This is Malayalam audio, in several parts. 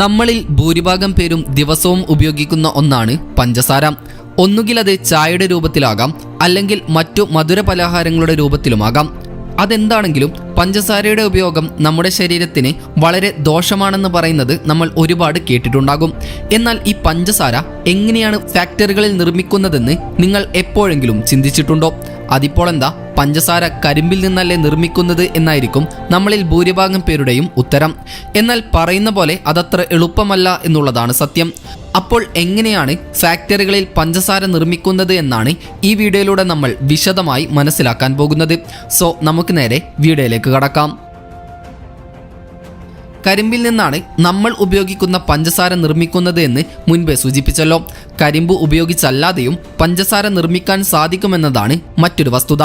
നമ്മളിൽ ഭൂരിഭാഗം പേരും ദിവസവും ഉപയോഗിക്കുന്ന ഒന്നാണ് പഞ്ചസാര. ഒന്നുകിൽ അത് ചായയുടെ രൂപത്തിലാകാം അല്ലെങ്കിൽ മറ്റു മധുര പലഹാരങ്ങളുടെ രൂപത്തിലുമാകാം. അതെന്താണെങ്കിലും പഞ്ചസാരയുടെ ഉപയോഗം നമ്മുടെ ശരീരത്തിന് വളരെ ദോഷമാണെന്ന് പറയുന്നത് നമ്മൾ ഒരുപാട് കേട്ടിട്ടുണ്ടാകും. എന്നാൽ ഈ പഞ്ചസാര എങ്ങനെയാണ് ഫാക്ടറികളിൽ നിർമ്മിക്കുന്നതെന്ന് നിങ്ങൾ എപ്പോഴെങ്കിലും ചിന്തിച്ചിട്ടുണ്ടോ? അതിപ്പോൾ എന്താ? പഞ്ചസാര കരിമ്പിൽ നിന്നല്ലേ നിർമ്മിക്കുന്നത് എന്നായിരിക്കും നമ്മളിൽ ഭൂരിഭാഗം പേരുടെയും ഉത്തരം. എന്നാൽ പറയുന്ന പോലെ അതത്ര എളുപ്പമല്ല എന്നുള്ളതാണ് സത്യം. അപ്പോൾ എങ്ങനെയാണ് ഫാക്ടറികളിൽ പഞ്ചസാര നിർമ്മിക്കുന്നത് എന്നാണ് ഈ വീഡിയോയിലൂടെ നമ്മൾ വിശദമായി മനസ്സിലാക്കാൻ പോകുന്നത്. സോ നമുക്ക് നേരെ വീഡിയോയിലേക്ക് കടക്കാം. കരിമ്പിൽ നിന്നാണ് നമ്മൾ ഉപയോഗിക്കുന്ന പഞ്ചസാര നിർമ്മിക്കുന്നത് എന്ന് മുൻപേ സൂചിപ്പിച്ചല്ലോ. കരിമ്പ് ഉപയോഗിച്ചല്ലാതെയും പഞ്ചസാര നിർമ്മിക്കാൻ സാധിക്കുമെന്നതാണ് മറ്റൊരു വസ്തുത.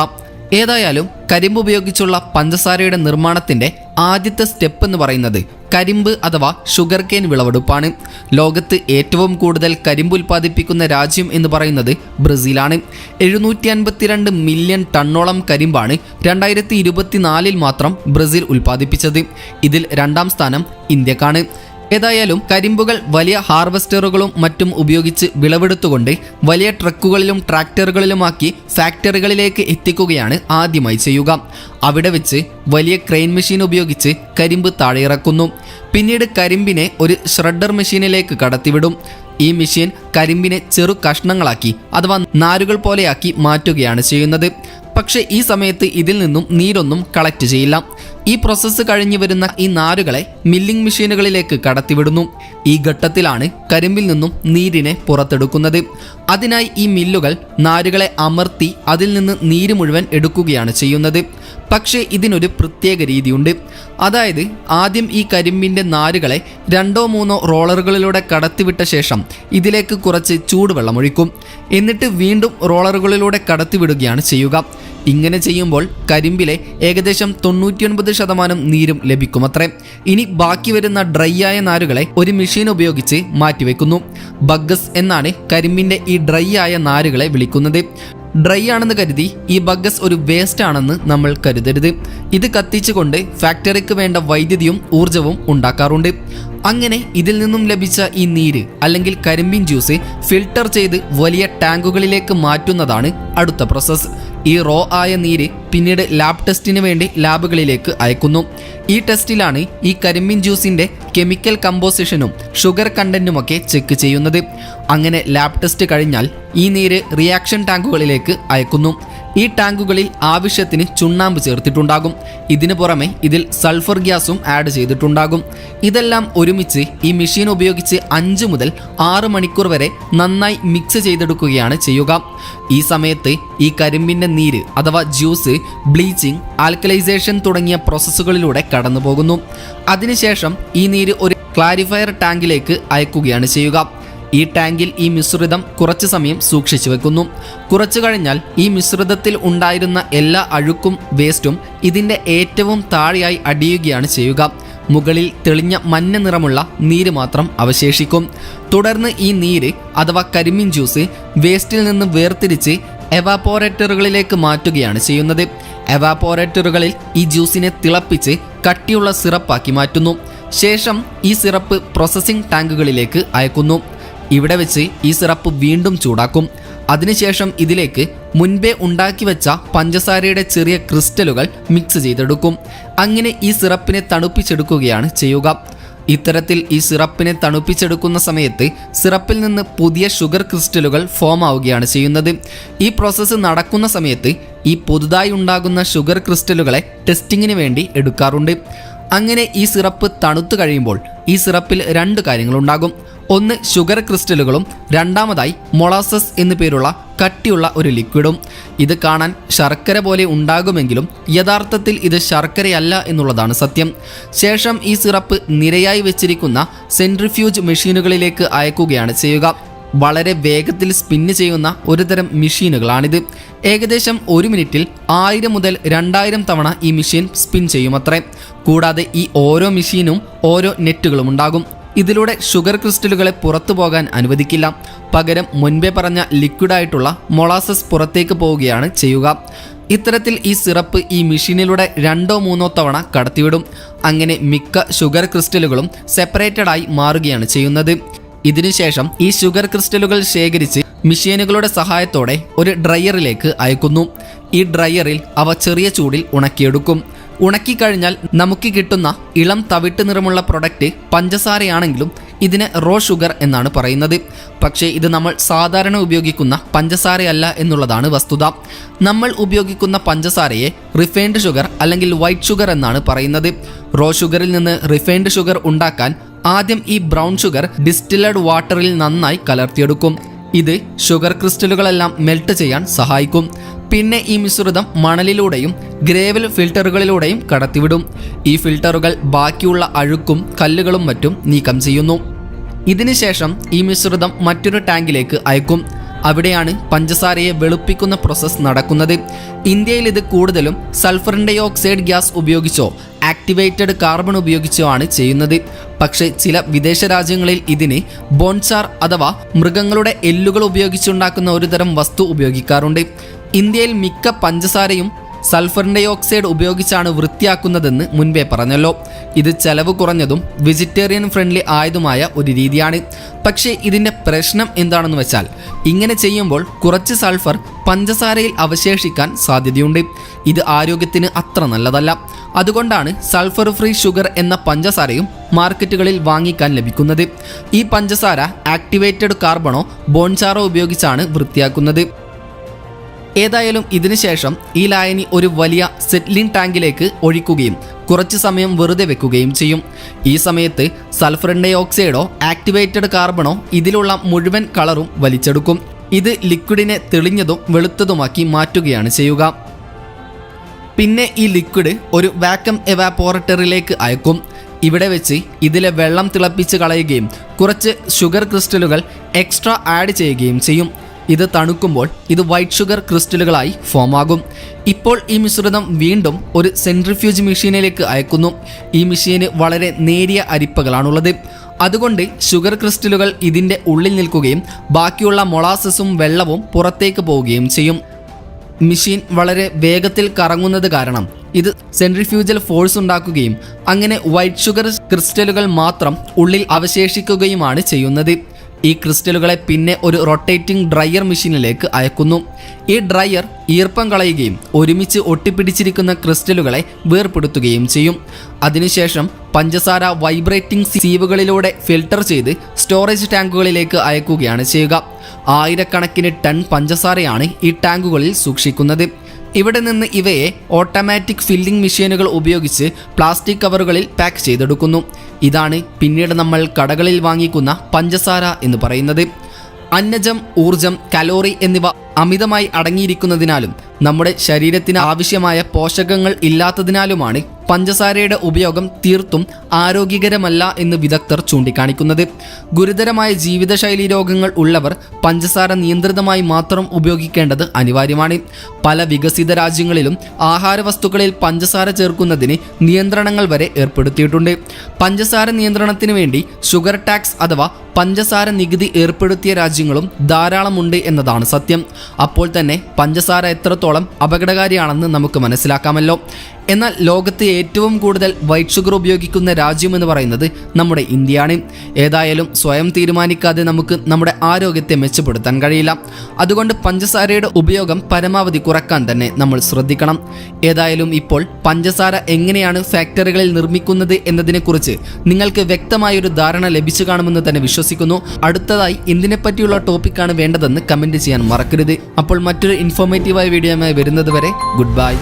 ഏതായാലും കരിമ്പ് ഉപയോഗിച്ചുള്ള പഞ്ചസാരയുടെ നിർമ്മാണത്തിന്റെ ആദ്യത്തെ സ്റ്റെപ്പ് എന്ന് പറയുന്നത് കരിമ്പ് അഥവാ ഷുഗർ കെയിൻ വിളവെടുപ്പാണ്. ലോകത്ത് ഏറ്റവും കൂടുതൽ കരിമ്പ് ഉൽപ്പാദിപ്പിക്കുന്ന രാജ്യം എന്ന് പറയുന്നത് ബ്രസീലാണ്. എഴുന്നൂറ്റി അൻപത്തിരണ്ട് മില്യൺ ടണ്ണോളം കരിമ്പാണ് രണ്ടായിരത്തി ഇരുപത്തിനാലിൽ മാത്രം ബ്രസീൽ ഉൽപ്പാദിപ്പിച്ചത്. ഇതിൽ രണ്ടാം സ്ഥാനം ഇന്ത്യക്കാണ്. ഏതായാലും കരിമ്പുകൾ വലിയ ഹാർവെസ്റ്ററുകളും മറ്റും ഉപയോഗിച്ച് വിളവെടുത്തുകൊണ്ട് വലിയ ട്രക്കുകളിലും ട്രാക്ടറുകളിലുമാക്കി ഫാക്ടറികളിലേക്ക് എത്തിക്കുകയാണ് ആദ്യമായി ചെയ്യുക. അവിടെ വെച്ച് വലിയ ക്രെയിൻ മെഷീൻ ഉപയോഗിച്ച് കരിമ്പ് താഴെ ഇറക്കുന്നു. പിന്നീട് കരിമ്പിനെ ഒരു ഷ്രെഡർ മെഷീനിലേക്ക് കടത്തിവിടും. ഈ മെഷീൻ കരിമ്പിനെ ചെറു കഷ്ണങ്ങളാക്കി അഥവാ നാരുകൾ പോലെയാക്കി മാറ്റുകയാണ് ചെയ്യുന്നത്. പക്ഷേ ഈ സമയത്ത് ഇതിൽ നിന്നും നീരൊന്നും കളക്ട് ചെയ്യില്ല. ഈ പ്രോസസ്സ് കഴിഞ്ഞു വരുന്ന ഈ നാരുകളെ മില്ലിംഗ് മെഷീനുകളിലേക്ക് കടത്തിവിടുന്നു. ഈ ഘട്ടത്തിലാണ് കരിമ്പിൽ നിന്നും നീരിനെ പുറത്തെടുക്കുന്നത്. അതിനായി ഈ മില്ലുകൾ നാരുകളെ അമർത്തി അതിൽ നിന്ന് നീര് മുഴുവൻ എടുക്കുകയാണ് ചെയ്യുന്നത്. പക്ഷേ ഇതിനൊരു പ്രത്യേക രീതിയുണ്ട്. അതായത് ആദ്യം ഈ കരിമ്പിന്റെ നാരുകളെ രണ്ടോ മൂന്നോ റോളറുകളിലൂടെ കടത്തിവിട്ട ശേഷം ഇതിലേക്ക് കുറച്ച് ചൂടുവെള്ളം ഒഴിക്കും. എന്നിട്ട് വീണ്ടും റോളറുകളിലൂടെ കടത്തിവിടുകയാണ് ചെയ്യുക. ഇങ്ങനെ ചെയ്യുമ്പോൾ കരിമ്പിലെ ഏകദേശം തൊണ്ണൂറ്റിയൊൻപത് ശതമാനം നീരും ലഭിക്കുമത്രേ. ഇനി ബാക്കി വരുന്ന ഡ്രൈ ആയ നാരുകളെ ഒരു മെഷീൻ ഉപയോഗിച്ച് മാറ്റിവെക്കുന്നു. ബഗ്ഗസ് എന്നാണ് കരിമ്പിന്റെ ഈ ഡ്രൈ ആയ നാരുകളെ വിളിക്കുന്നത്. ഡ്രൈ ആണെന്ന് കരുതി ഈ ബഗ്ഗസ് ഒരു വേസ്റ്റ് ആണെന്ന് നമ്മൾ കരുതരുത്. ഇത് കത്തിച്ചുകൊണ്ട് ഫാക്ടറിക്ക് വേണ്ട വൈദ്യുതിയും ഊർജവും ഉണ്ടാക്കാറുണ്ട്. അങ്ങനെ ഇതിൽ നിന്നും ലഭിച്ച ഈ നീര് അല്ലെങ്കിൽ കരിമ്പിൻ ജ്യൂസ് ഫിൽട്ടർ ചെയ്ത് വലിയ ടാങ്കുകളിലേക്ക് മാറ്റുന്നതാണ് അടുത്ത പ്രോസസ്സ് ഈ റോ ആയ നീര് പിന്നീട് ലാബ് ടെസ്റ്റിന് വേണ്ടി ലാബുകളിലേക്ക് അയക്കുന്നു. ഈ ടെസ്റ്റിലാണ് ഈ കരിമ്പിൻ ജ്യൂസിന്റെ കെമിക്കൽ കമ്പോസിഷനും ഷുഗർ കണ്ടന്റുമൊക്കെ ചെക്ക് ചെയ്യുന്നത്. അങ്ങനെ ലാബ് ടെസ്റ്റ് കഴിഞ്ഞാൽ ഈ നീര് റിയാക്ഷൻ ടാങ്കുകളിലേക്ക് അയക്കുന്നു. ഈ ടാങ്കുകളിൽ ആവശ്യത്തിന് ചുണ്ണാമ്പ് ചേർത്തിട്ടുണ്ടാകും. ഇതിനു പുറമെ ഇതിൽ സൾഫർ ഗ്യാസും ആഡ് ചെയ്തിട്ടുണ്ടാകും. ഇതെല്ലാം ഒരുമിച്ച് ഈ മെഷീൻ ഉപയോഗിച്ച് അഞ്ച് മുതൽ ആറ് മണിക്കൂർ വരെ നന്നായി മിക്സ് ചെയ്തെടുക്കുകയാണ് ചെയ്യുക. ഈ സമയത്ത് ഈ കരിമ്പിന്റെ നീര് അഥവാ ജ്യൂസ് ബ്ലീച്ചിങ് ആൽക്കലൈസേഷൻ തുടങ്ങിയ പ്രോസസ്സുകളിലൂടെ കടന്നു പോകുന്നു അതിനുശേഷം ഈ നീര് ഒരു ക്ലാരിഫയർ ടാങ്കിലേക്ക് അയക്കുകയാണ് ചെയ്യുക. ഈ ടാങ്കിൽ ഈ മിശ്രിതം കുറച്ചു സമയം സൂക്ഷിച്ചു വെക്കുന്നു. കുറച്ചു കഴിഞ്ഞാൽ ഈ മിശ്രിതത്തിൽ ഉണ്ടായിരുന്ന എല്ലാ അഴുക്കും വേസ്റ്റും ഇതിന്റെ ഏറ്റവും താഴെയായി അടിയുകയാണ് ചെയ്യുക. മുകളിൽ തെളിഞ്ഞ മഞ്ഞ നിറമുള്ള നീര് മാത്രം അവശേഷിക്കും. തുടർന്ന് ഈ നീര് അഥവാ കരിമീൻ ജ്യൂസ് വേസ്റ്റിൽ നിന്ന് വേർതിരിച്ച് എവാപ്പോറേറ്ററുകളിലേക്ക് മാറ്റുകയാണ് ചെയ്യുന്നത്. എവാപ്പോറേറ്ററുകളിൽ ഈ ജ്യൂസിനെ തിളപ്പിച്ച് കട്ടിയുള്ള സിറപ്പാക്കി മാറ്റുന്നു. ശേഷം ഈ സിറപ്പ് പ്രോസസ്സിംഗ് ടാങ്കുകളിലേക്ക് അയക്കുന്നു. ഇവിടെ വെച്ച് ഈ സിറപ്പ് വീണ്ടും ചൂടാക്കും. അതിനുശേഷം ഇതിലേക്ക് മുൻപേ ഉണ്ടാക്കി വെച്ച പഞ്ചസാരയുടെ ചെറിയ ക്രിസ്റ്റലുകൾ മിക്സ് ചെയ്തെടുക്കും. അങ്ങനെ ഈ സിറപ്പിനെ തണുപ്പിച്ചെടുക്കുകയാണ് ചെയ്യുക. ഇത്തരത്തിൽ ഈ സിറപ്പിനെ തണുപ്പിച്ചെടുക്കുന്ന സമയത്ത് സിറപ്പിൽ നിന്ന് പുതിയ ഷുഗർ ക്രിസ്റ്റലുകൾ ഫോം ആവുകയാണ് ചെയ്യുന്നത്. ഈ പ്രോസസ്സ് നടക്കുന്ന സമയത്ത് ഈ പുതുതായി ഉണ്ടാകുന്ന ഷുഗർ ക്രിസ്റ്റലുകളെ ടെസ്റ്റിങ്ങിന് വേണ്ടി എടുക്കാറുണ്ട്. അങ്ങനെ ഈ സിറപ്പ് തണുത്തു കഴിയുമ്പോൾ ഈ സിറപ്പിൽ രണ്ട് കാര്യങ്ങളുണ്ടാകും ഒന്ന് ഷുഗർ ക്രിസ്റ്റലുകളും രണ്ടാമതായി മൊളാസസ് എന്നു പേരുള്ള കട്ടിയുള്ള ഒരു ലിക്വിഡും. ഇത് കാണാൻ ശർക്കര പോലെ ഉണ്ടാകുമെങ്കിലും യഥാർത്ഥത്തിൽ ഇത് ശർക്കരയല്ല എന്നുള്ളതാണ് സത്യം. ശേഷം ഈ സിറപ്പ് നിരയായി വെച്ചിരിക്കുന്ന സെൻട്രിഫ്യൂജ് മെഷീനുകളിലേക്ക് അയക്കുകയാണ് ചെയ്യുക. വളരെ വേഗത്തിൽ സ്പിന്ന് ചെയ്യുന്ന ഒരുതരം മെഷീനുകളാണിത്. ഏകദേശം ഒരു മിനിറ്റിൽ ആയിരം മുതൽ രണ്ടായിരം തവണ ഈ മെഷീൻ സ്പിൻ ചെയ്യുമത്രേ. കൂടാതെ ഈ ഓരോ മെഷീനും ഓരോ നെറ്റുകളും ഉണ്ടാകും. ഇതിലൂടെ ഷുഗർ ക്രിസ്റ്റലുകളെ പുറത്തു പോകാൻ അനുവദിക്കില്ല. പകരം മുൻപേ പറഞ്ഞ ലിക്വിഡായിട്ടുള്ള മൊളാസസ് പുറത്തേക്ക് പോവുകയാണ് ചെയ്യുക. ഇത്തരത്തിൽ ഈ സിറപ്പ് ഈ മെഷീനിലൂടെ രണ്ടോ മൂന്നോ തവണ കടത്തിവിടും. അങ്ങനെ മിക്ക ഷുഗർ ക്രിസ്റ്റലുകളും സെപ്പറേറ്റഡ് ആയി മാറുകയാണ് ചെയ്യുന്നത്. ഇതിനുശേഷം ഈ ഷുഗർ ക്രിസ്റ്റലുകൾ ശേഖരിച്ച് മെഷീനുകളുടെ സഹായത്തോടെ ഒരു ഡ്രയറിലേക്ക് അയക്കുന്നു. ഈ ഡ്രയറിൽ അവ ചെറിയ ചൂടിൽ ഉണക്കിയെടുക്കും. ഉണക്കിക്കഴിഞ്ഞാൽ നമുക്ക് കിട്ടുന്ന ഇളം തവിട്ട് നിറമുള്ള പ്രൊഡക്റ്റ് പഞ്ചസാരയാണെങ്കിലും ഇതിന് റോ ഷുഗർ എന്നാണ് പറയുന്നത്. പക്ഷേ ഇത് നമ്മൾ സാധാരണ ഉപയോഗിക്കുന്ന പഞ്ചസാരയല്ല എന്നുള്ളതാണ് വസ്തുത. നമ്മൾ ഉപയോഗിക്കുന്ന പഞ്ചസാരയെ റിഫൈൻഡ് ഷുഗർ അല്ലെങ്കിൽ വൈറ്റ് ഷുഗർ എന്നാണ് പറയുന്നത്. റോ ഷുഗറിൽ നിന്ന് റിഫൈൻഡ് ഷുഗർ ഉണ്ടാക്കാൻ ആദ്യം ഈ ബ്രൗൺ ഷുഗർ ഡിസ്റ്റിലഡ് വാട്ടറിൽ നന്നായി കലർത്തിയെടുക്കും. ഇത് ഷുഗർ ക്രിസ്റ്റലുകളെല്ലാം മെൽറ്റ് ചെയ്യാൻ സഹായിക്കും. പിന്നെ ഈ മിശ്രിതം മണലിലൂടെയും ഗ്രേവൽ ഫിൽട്ടറുകളിലൂടെയും കടത്തിവിടും. ഈ ഫിൽട്ടറുകൾ ബാക്കിയുള്ള അഴുക്കും കല്ലുകളും മറ്റും നീക്കം ചെയ്യുന്നു. ഇതിനുശേഷം ഈ മിശ്രിതം മറ്റൊരു ടാങ്കിലേക്ക് അയക്കും. അവിടെയാണ് പഞ്ചസാരയെ വെളുപ്പിക്കുന്ന പ്രോസസ്സ് നടക്കുന്നത്. ഇന്ത്യയിൽ ഇത് കൂടുതലും സൾഫർ ഡൈ ഓക്സൈഡ് ഗ്യാസ് ഉപയോഗിച്ചോ ആക്ടിവേറ്റഡ് കാർബൺ ഉപയോഗിച്ചുമാണ് ചെയ്യുന്നത്. പക്ഷേ ചില വിദേശ രാജ്യങ്ങളിൽ ഇതിന് ബോൺസാർ അഥവാ മൃഗങ്ങളുടെ എല്ലുകൾ ഉപയോഗിച്ചുണ്ടാക്കുന്ന ഒരുതരം വസ്തു ഉപയോഗിക്കാറുണ്ട്. ഇന്ത്യയിൽ മിക്ക പഞ്ചസാരയും സൾഫർ ഡൈ ഓക്സൈഡ് ഉപയോഗിച്ചാണ് വൃത്തിയാക്കുന്നതെന്ന് മുൻപേ പറഞ്ഞല്ലോ. ഇത് ചെലവ് കുറഞ്ഞതും വെജിറ്റേറിയൻ ഫ്രണ്ട്ലി ആയതുമായ ഒരു രീതിയാണ്. പക്ഷേ ഇതിന്റെ പ്രശ്നം എന്താണെന്ന് വെച്ചാൽ ഇങ്ങനെ ചെയ്യുമ്പോൾ കുറച്ച് സൾഫർ പഞ്ചസാരയിൽ അവശേഷിക്കാൻ സാധ്യതയുണ്ട്. ഇത് ആരോഗ്യത്തിന് അത്ര നല്ലതല്ല. അതുകൊണ്ടാണ് സൾഫർ ഫ്രീ ഷുഗർ എന്ന പഞ്ചസാരയും മാർക്കറ്റുകളിൽ വാങ്ങിക്കാൻ ലഭിക്കുന്നത്. ഈ പഞ്ചസാര ആക്ടിവേറ്റഡ് കാർബണോ ബോൺചാറോ ഉപയോഗിച്ചാണ് വൃത്തിയാക്കുന്നത്. ഏതായാലും ഇതിനുശേഷം ഈ ലായനി ഒരു വലിയ സെറ്റ്ലിൻ ടാങ്കിലേക്ക് ഒഴിക്കുകയും കുറച്ച് സമയം വെറുതെ വെക്കുകയും ചെയ്യും. ഈ സമയത്ത് സൾഫർ ഡൈ ഓക്സൈഡോ ആക്ടിവേറ്റഡ് കാർബണോ ഇതിലുള്ള മുഴുവൻ കളറും വലിച്ചെടുക്കും. ഇത് ലിക്വിഡിനെ തെളിഞ്ഞതും വെളുത്തതുമാക്കി മാറ്റുകയാണ് ചെയ്യുക. പിന്നെ ഈ ലിക്വിഡ് ഒരു വാക്കം എവാപ്പോറട്ടറിലേക്ക് അയക്കും. ഇവിടെ വെച്ച് ഇതിലെ വെള്ളം തിളപ്പിച്ച് കളയുകയും കുറച്ച് ഷുഗർ ക്രിസ്റ്റലുകൾ എക്സ്ട്രാ ആഡ് ചെയ്യുകയും ചെയ്യും. ഇത് തണുക്കുമ്പോൾ ഇത് വൈറ്റ് ഷുഗർ ക്രിസ്റ്റലുകളായി ഫോം ആകും. ഇപ്പോൾ ഈ മിശ്രിതം വീണ്ടും ഒരു സെൻട്രിഫ്യൂജ് മെഷീനിലേക്ക് അയക്കുന്നു. ഈ മെഷീന് വളരെ നേരിയ അരിപ്പകളാണുള്ളത്. അതുകൊണ്ട് ഷുഗർ ക്രിസ്റ്റലുകൾ ഇതിന്റെ ഉള്ളിൽ നിൽക്കുകയും ബാക്കിയുള്ള മൊളാസസും വെള്ളവും പുറത്തേക്ക് പോവുകയും ചെയ്യും. മെഷീൻ വളരെ വേഗത്തിൽ കറങ്ങുന്നത് കാരണം ഇത് സെൻട്രിഫ്യൂജൽ ഫോഴ്സ് ഉണ്ടാക്കുകയും അങ്ങനെ വൈറ്റ് ഷുഗർ ക്രിസ്റ്റലുകൾ മാത്രം ഉള്ളിൽ അവശേഷിക്കുകയുമാണ് ചെയ്യുന്നത്. ഈ ക്രിസ്റ്റലുകളെ പിന്നെ ഒരു റൊട്ടേറ്റിംഗ് ഡ്രയർ മെഷീനിലേക്ക് അയക്കുന്നു. ഈ ഡ്രയർ ഈർപ്പം കളയുകയും ഒരുമിച്ച് ഒട്ടിപ്പിടിച്ചിരിക്കുന്ന ക്രിസ്റ്റലുകളെ വേർപെടുത്തുകയും ചെയ്യും. അതിനുശേഷം പഞ്ചസാര വൈബ്രേറ്റിംഗ് സീവുകളിലൂടെ ഫിൽട്ടർ ചെയ്ത് സ്റ്റോറേജ് ടാങ്കുകളിലേക്ക് അയക്കുകയാണ് ചെയ്യുക. ആയിരക്കണക്കിന് ടൺ പഞ്ചസാരയാണ് ഈ ടാങ്കുകളിൽ സൂക്ഷിക്കുന്നത്. ഇവിടെ നിന്ന് ഇവയെ ഓട്ടോമാറ്റിക് ഫില്ലിംഗ് മെഷീനുകൾ ഉപയോഗിച്ച് പ്ലാസ്റ്റിക് കവറുകളിൽ പാക്ക് ചെയ്തെടുക്കുന്നു. ഇതാണ് പിന്നീട് നമ്മൾ കടകളിൽ വാങ്ങിക്കുന്ന പഞ്ചസാര എന്ന് പറയുന്നത്. അന്നജം ഊർജം കലോറി എന്നിവ അമിതമായി അടങ്ങിയിരിക്കുന്നതിനാലും നമ്മുടെ ശരീരത്തിന് ആവശ്യമായ പോഷകങ്ങൾ ഇല്ലാത്തതിനാലുമാണ് പഞ്ചസാരയുടെ ഉപയോഗം തീർത്തും ആരോഗ്യകരമല്ല എന്ന് വിദഗ്ധർ ചൂണ്ടിക്കാണിക്കുന്നത്. ഗുരുതരമായ ജീവിതശൈലി രോഗങ്ങൾ ഉള്ളവർ പഞ്ചസാര നിയന്ത്രിതമായി മാത്രം ഉപയോഗിക്കേണ്ടത് അനിവാര്യമാണ്. പല വികസിത രാജ്യങ്ങളിലും ആഹാര വസ്തുക്കളിൽ പഞ്ചസാര ചേർക്കുന്നതിന് നിയന്ത്രണങ്ങൾ വരെ ഏർപ്പെടുത്തിയിട്ടുണ്ട്. പഞ്ചസാര നിയന്ത്രണത്തിന് വേണ്ടി ഷുഗർ ടാക്സ് അഥവാ പഞ്ചസാര നികുതി ഏർപ്പെടുത്തിയ രാജ്യങ്ങളും ധാരാളമുണ്ട് എന്നതാണ് സത്യം. അപ്പോൾ തന്നെ പഞ്ചസാര എത്രത്തോളം അപകടകാരിയാണെന്ന് നമുക്ക് മനസ്സിലാക്കാമല്ലോ. എന്നാൽ ലോകത്ത് ഏറ്റവും കൂടുതൽ വൈറ്റ് ഷുഗർ ഉപയോഗിക്കുന്ന രാജ്യം എന്ന് പറയുന്നത് നമ്മുടെ ഇന്ത്യയാണ്. ഏതായാലും സ്വയം തീരുമാനിക്കാതെ നമുക്ക് നമ്മുടെ ആരോഗ്യത്തെ മെച്ചപ്പെടുത്താൻ കഴിയില്ല. അതുകൊണ്ട് പഞ്ചസാരയുടെ ഉപയോഗം പരമാവധി കുറയ്ക്കാൻ തന്നെ നമ്മൾ ശ്രദ്ധിക്കണം. ഏതായാലും ഇപ്പോൾ പഞ്ചസാര എങ്ങനെയാണ് ഫാക്ടറികളിൽ നിർമ്മിക്കുന്നത് എന്നതിനെക്കുറിച്ച് നിങ്ങൾക്ക് വ്യക്തമായൊരു ധാരണ ലഭിച്ചു കാണുമെന്ന് തന്നെ വിശ്വസിക്കുന്നു. അടുത്തതായി എന്തിനെപ്പറ്റിയുള്ള ടോപ്പിക്കാണ് വേണ്ടതെന്ന് കമന്റ് ചെയ്യാൻ മറക്കരുത്. അപ്പോൾ മറ്റൊരു ഇൻഫോർമേറ്റീവായ വീഡിയോയുമായി വരുന്നത് വരെ ഗുഡ് ബൈ.